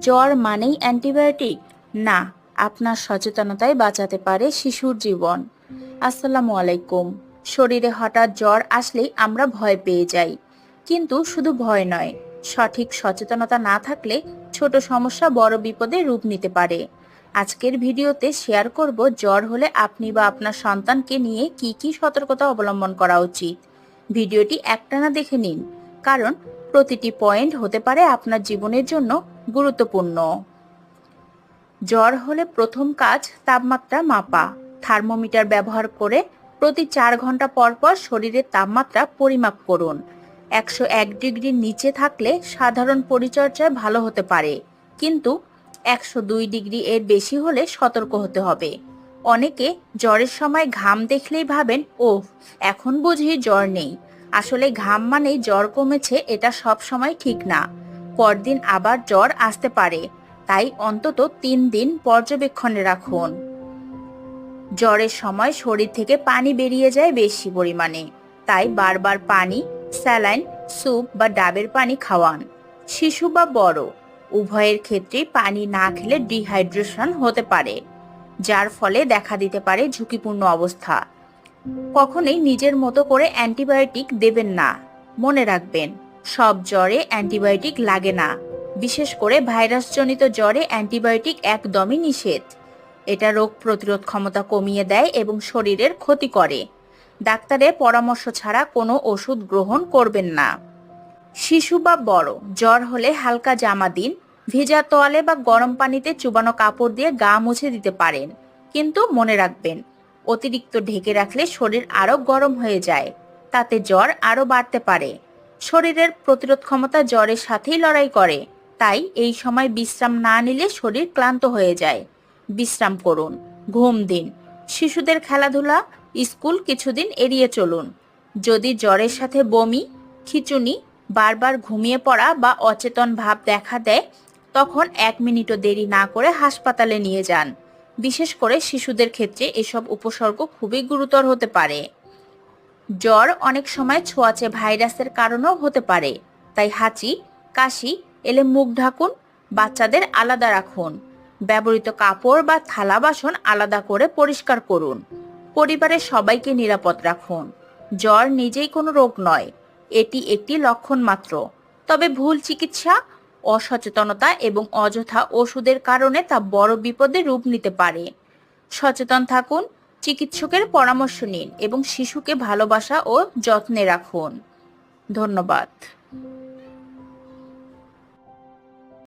জ্বর মানেই অ্যান্টিবায়োটিক? না, আপনার সচেতনতায় বাঁচাতে পারে শিশুর জীবন। আসসালামু আলাইকুম। শরীরে হঠাৎ জ্বর আসলেই আমরা ভয় পেয়ে যাই। কিন্তু শুধু ভয় নয়, সঠিক সচেতনতা না থাকলে ছোট সমস্যা বড় বিপদে রূপ নিতে পারে। আজকের ভিডিওতে শেয়ার করব জ্বর হলে আপনি বা আপনার সন্তানকে নিয়ে কি কি সতর্কতা অবলম্বন করা উচিত। ভিডিওটি একটানা দেখে নিন, কারণ প্রতিটি পয়েন্ট হতে পারে আপনার জীবনের জন্য গুরুত্বপূর্ণ। জ্বর হলে প্রথম কাজ তাপমাত্রা মাপা। থার্মোমিটার ব্যবহার করে প্রতি চার ঘণ্টা পর পর শরীরের তাপমাত্রা পরিমাপ করুন। একশো এক ডিগ্রির নিচে থাকলে সাধারণ পরিচর্যায় ভালো হতে পারে। কিন্তু একশো দুই ডিগ্রি এর বেশি হলে সতর্ক হতে হবে। অনেকে জ্বরের সময় ঘাম দেখলেই ভাবেন ও এখন বুঝি জ্বর নেই। আসলে ঘাম মানেই জ্বর কমেছে, এটা সব সময় ঠিক না। পরদিন আবার জ্বর আসতে পারে, তাই অন্তত তিন দিন পর্যবেক্ষণে রাখুন। জ্বরের সময় শরীর থেকে পানি বেরিয়ে যায় বেশি পরিমাণে, তাই বারবার পানি, স্যালাইন, স্যুপ বা ডাবের পানি খাওয়ান। শিশু বা বড়, উভয়ের ক্ষেত্রেই পানি না খেলে ডিহাইড্রেশন হতে পারে, যার ফলে দেখা দিতে পারে ঝুঁকিপূর্ণ অবস্থা। কখনোই নিজের মতো করে অ্যান্টিবায়োটিক দেবেন না। মনে রাখবেন, সব জ্বরে অ্যান্টিবায়োটিক লাগে না। বিশেষ করে ভাইরাসজনিত জ্বরে অ্যান্টিবায়োটিক একদমই নিষেধ। এটা রোগ প্রতিরোধ ক্ষমতা কমিয়ে দেয় এবং শরীরের ক্ষতি করে। ডাক্তারের পরামর্শ ছাড়া কোনো ওষুধ গ্রহণ করবেন না। শিশু বা বড়, জ্বর হলে হালকা জামা দিন, ভেজা তোয়ালে বা গরম পানিতে চুবানো কাপড় দিয়ে গা মুছে দিতে পারেন। কিন্তু মনে রাখবেন অতিরিক্ত ঢেকে রাখলে শরীর আরও গরম হয়ে যায়। তাতে জ্বর আরও বাড়তে পারে। শরীরের প্রতিরোধ ক্ষমতা জ্বরের সাথেই লড়াই করে। তাই এই সময় বিশ্রাম না নিলে শরীর ক্লান্ত হয়ে যায়। বিশ্রাম করুন, ঘুম দিন। শিশুদের খেলাধুলা, স্কুল কিছুদিন এড়িয়ে চলুন। যদি জ্বরের সাথে বমি, খিচুনি, বারবার ঘুমিয়ে পড়া বা অচেতন ভাব দেখা দেয়, তখন এক মিনিটও দেরি না করে হাসপাতালে নিয়ে যান। বিশেষ করে শিশুদের ক্ষেত্রে এসব উপসর্গ খুবই গুরুতর হতে পারে। জ্বর অনেক সময় ছোঁয়াচে ভাইরাসের কারণেও হতে পারে। তাই হাঁচি, কাশি, এলে মুখ ঢাকুন, বাচ্চাদের আলাদা রাখুন। ব্যবহৃত কাপড় বা থালা বাসন আলাদা করে পরিষ্কার করুন। পরিবারের সবাইকে নিরাপদ রাখুন। জ্বর নিজেই কোনো রোগ নয়, এটি একটি লক্ষণ মাত্র। তবে ভুল চিকিৎসা অসচেতনতা এবং অযথা ওষুধের কারণে তা বড় বিপদে রূপ নিতে পারে। সচেতন থাকুন, চিকিৎসকের পরামর্শ নিন এবং শিশুকে ভালোবাসা ও যত্নে রাখুন। ধন্যবাদ।